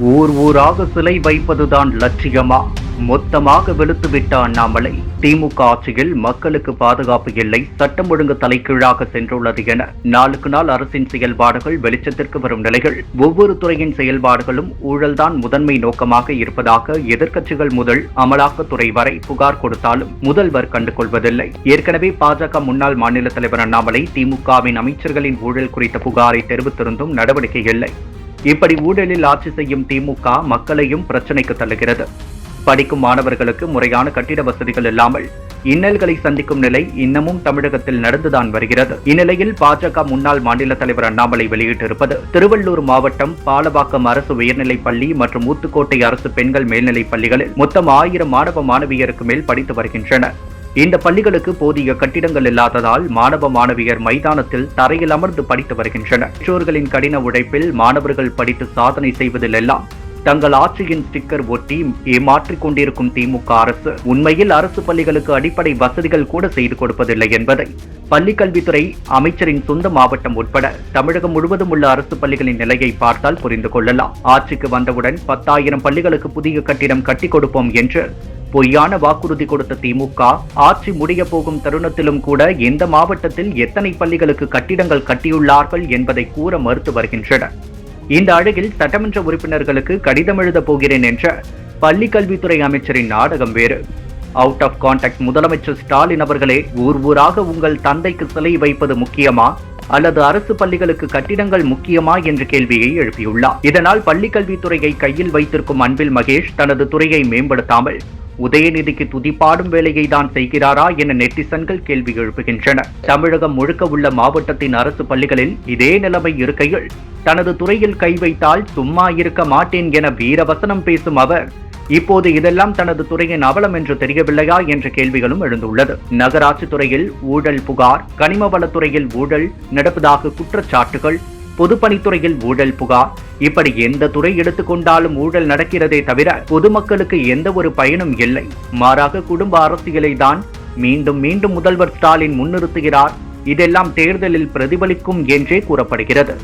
ஊர் ஊராக சிலை வைப்பதுதான் லட்சியமா? மொத்தமாக வெளுத்துவிட்ட அண்ணாமலை திமுக ஆட்சியில் மக்களுக்கு பாதுகாப்பு இல்லை சட்டம் ஒழுங்கு தலைகீழாக சென்றுள்ளது என நாளுக்கு நாள் அரசின் செயல்பாடுகள் வெளிச்சத்திற்கு வரும் நிலையில் ஒவ்வொரு துறையின் செயல்பாடுகளும் ஊழல்தான் முதன்மை நோக்கமாக இருப்பதாக எதிர்க்கட்சிகள் முதல் அமலாக்கத்துறை வரை புகார் கொடுத்தாலும் முதல்வர் கண்டுகொள்வதில்லை. ஏற்கனவே பாஜக முன்னாள் மாநில தலைவர் அண்ணாமலை திமுகவின் அமைச்சர்களின் ஊழல் குறித்த புகாரை தெரிவித்திருந்தும் நடவடிக்கை இல்லை. இப்படி ஊழலில் ஆட்சி செய்யும் திமுக மக்களையும் பிரச்சனைக்கு தள்ளுகிறது. படிக்கும் மாணவர்களுக்கு முறையான கட்டிட வசதிகள் இல்லாமல் இன்னல்களை சந்திக்கும் நிலை இன்னமும் தமிழகத்தில் நடந்துதான் வருகிறது. இந்நிலையில் பாஜக முன்னாள் மாநில தலைவர் அண்ணாமலை வெளியிட்டிருப்பது திருவள்ளூர் மாவட்டம் பாலவாக்கம் அரசு உயர்நிலைப் பள்ளி மற்றும் ஊத்துக்கோட்டை அரசு பெண்கள் மேல்நிலைப் பள்ளிகளில் மொத்தம் ஆயிரம் மாணவ மாணவியருக்கு மேல் படித்து வருகின்றனர். இந்த பள்ளிகளுக்கு போதிய கட்டிடங்கள் இல்லாததால் மாணவ மாணவியர் மைதானத்தில் தரையில் அமர்ந்து படித்து வருகின்றனர். பெற்றோர்களின் கடின உழைப்பில் மாணவர்கள் படித்து சாதனை செய்வதில் எல்லாம் தங்கள் ஆட்சியின் ஸ்டிக்கர் ஒட்டி ஏமாற்றிக் கொண்டிருக்கும் திமுக அரசு உண்மையில் அரசு பள்ளிகளுக்கு அடிப்படை வசதிகள் கூட செய்து கொடுப்பதில்லை என்பதை பள்ளிக் கல்வித்துறை அமைச்சரின் சொந்த மாவட்டம் உட்பட தமிழகம் முழுவதும் உள்ள அரசு பள்ளிகளின் நிலையை பார்த்தால் புரிந்து கொள்ளலாம். ஆட்சிக்கு வந்தவுடன் பத்தாயிரம் பள்ளிகளுக்கு புதிய கட்டிடம் கட்டிக் கொடுப்போம் என்று பொய்யான வாக்குறுதி கொடுத்த திமுக ஆட்சி முடிய போகும் தருணத்திலும் கூட எந்த மாவட்டத்தில் எத்தனை பள்ளிகளுக்கு கட்டிடங்கள் கட்டியுள்ளார்கள் என்பதை கூற மறுத்து வருகின்றனர். இந்த அழகில் சட்டமன்ற உறுப்பினர்களுக்கு கடிதம் எழுதப் போகிறேன் என்ற பள்ளி கல்வித்துறை அமைச்சரின் நாடகம் வேறு. அவுட் ஆஃப் கான்டாக்ட் முதலமைச்சர் ஸ்டாலின் அவர்களே ஊர் ஊராக உங்கள் தந்தைக்கு சிலை வைப்பது முக்கியமா? அல்லது அரசு பள்ளிகளுக்கு கட்டிடங்கள் முக்கியமா என்ற கேள்வியை எழுப்பியுள்ளார். இதனால் பள்ளிக்கல்வித்துறையை கையில் வைத்திருக்கும் அன்பில் மகேஷ் தனது துறையை மேம்படுத்தாமல் உதயநிதிக்கு துதிப்பாடும் வேலையை தான் செய்கிறாரா என நெட்டிசன்கள் கேள்வி எழுப்புகின்றனர் தமிழகம் முழுக்க உள்ள மாவட்டத்தின் அரசு பள்ளிகளில் இதே நிலைமை இருக்கையில் தனது துறையில் கை வைத்தால் சும்மா இருக்க மாட்டேன் என வீரவசனம் பேசும் அவர் இப்போது இதெல்லாம் தனது துறையின் அவலம் என்று தெரியவில்லையா என்ற கேள்விகளும் எழுந்துள்ளது. நகராட்சி துறையில் ஊழல் புகார் கனிம வளத்துறையில் ஊழல் நடப்பதாக குற்றச்சாட்டுகள் பொதுப்பணித்துறையில் ஊழல் புகார். இப்படி எந்த துறை எடுத்துக்கொண்டாலும் ஊழல் நடக்கிறதே தவிர பொதுமக்களுக்கு எந்த ஒரு பயனும் இல்லை. மாறாக குடும்ப அரசியலை தான் மீண்டும் மீண்டும் முதல்வர் ஸ்டாலின் முன்னிறுத்துகிறார். இதெல்லாம் தேர்தலில் பிரதிபலிக்கும் என்றே கூறப்படுகிறது.